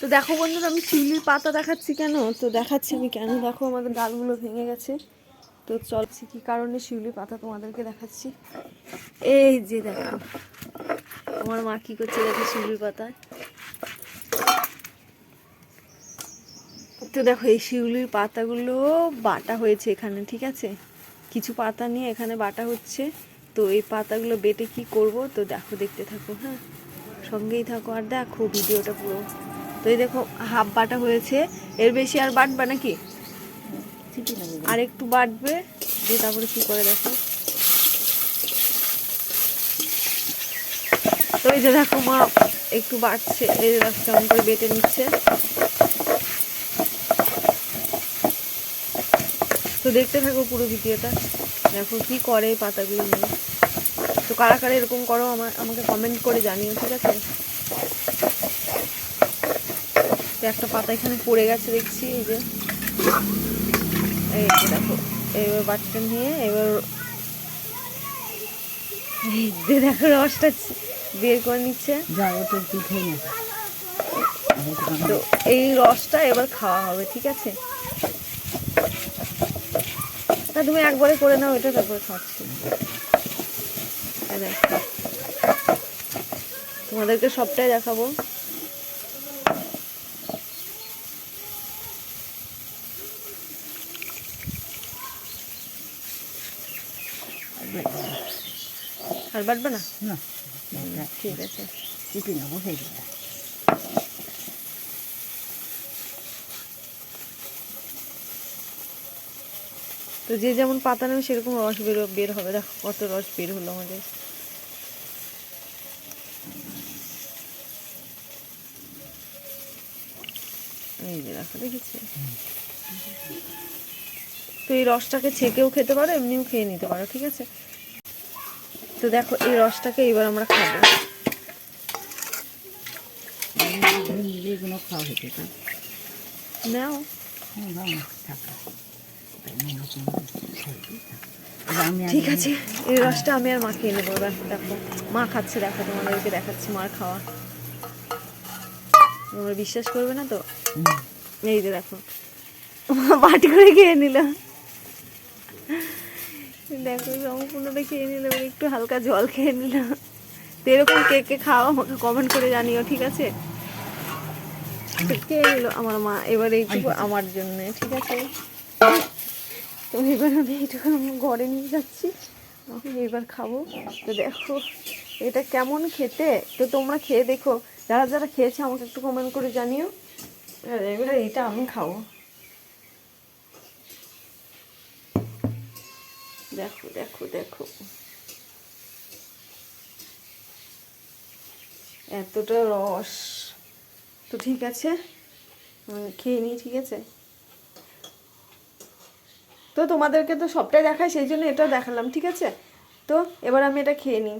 তো দেখো বন্ধুরা, আমি শিউলির পাতা দেখাচ্ছি কেন? তো দেখাচ্ছি আমি কেন? দেখো আমাদের ডালগুলো ভেঙে গেছে। তো চলছি কি কারণে শিউলির পাতা তোমাদেরকে দেখাচ্ছি? এই যে দেখো আমার মা কি করছে দেখো শিউলির পাতায় তো দেখো, এই শিউলির পাতাগুলো বাটা হয়েছে এখানে, ঠিক আছে? কিছু পাতা নিয়ে এখানে বাটা হচ্ছে। তো এই পাতাগুলো বেটে কি করব? তো দেখো, দেখতে থাকো হ্যাঁ? সঙ্গেই থাকো আর দেখো ভিডিওটা পুরো। তো এই দেখো হাফ বাটা হয়েছে। এর বেশি আর বাটবে নাকি? আর একটু বাটবে দিয়ে তারপরে কি করে দেখো? তো এই যে দেখো মা একটু বাটছে এই যে দেখো কেমন করে বেটে নিচ্ছে। তো দেখতে থাকো পুরো ভিডিওটা। দেখো কি করে পাতাগুলো নিয়ে। তো কারা কারা এরকম করো আমার আমাকে কমেন্ট করে জানিও ঠিক আছে? একটা পাতা এখানে পড়ে গেছে দেখছি এই যে। এই দেখো এবার বাচ্চা নিয়ে এবার দেখো রসটা বের করে নিচ্ছে। তো না এই রসটা এবার খাওয়া হবে ঠিক আছে? তা তুমি একবারে করে নাও এটা তারপরে খাচ্ছি। তোমাদেরকে সবটাই দেখাবো। আর বাটবে না? না। ঠিক আছে। চিটি নেব হয়ে যাবে। তো যে যেমন পাতা নেবে সেরকম রস বের বের হবে। দেখো কত রস বের হলো আমাদের। এই যে দেখো দেখেছি? তো এই রসটাকে ছেঁকেও খেতে পারো এমনিও খেয়ে নিতে পারো ঠিক আছে? তো দেখো এই রসটাকে এবার আমরা খাব। নাও। ঠিক আছে এই রসটা আমি আর মা খেয়ে নেব এবার দেখো। মা খাচ্ছে দেখো তোমাদেরকে দেখাচ্ছি মার খাওয়া। তোমরা বিশ্বাস করবে না তো? এই যে দেখো মা বাটি করে খেয়ে নিল। দেখো সম্পূর্ণটা খেয়ে নিল এবার একটু হালকা জল খেয়ে নিল তো এরকম কে কে খাও আমাকে কমেন্ট করে জানিও ঠিক আছে? খেয়ে নিল আমার মা এবার এইটুকু আমার জন্য ঠিক আছে? তো এবার আমি এইটুকু ঘরে নিয়ে যাচ্ছি আমি এবার খাব। তো দেখো এটা কেমন খেতে? তো তোমরা খেয়ে দেখো যারা যারা খেয়েছে আমাকে একটু কমেন্ট করে জানিও। আর এবার এটা আমি খাব। দেখো দেখো দেখো। এতটা রস। তো ঠিক আছে খেয়ে নিই, ঠিক আছে? তো তোমাদেরকে তো সবটাই দেখায় সেই জন্য এটা দেখালাম, ঠিক আছে? তো এবার আমি এটা খেয়ে নিই।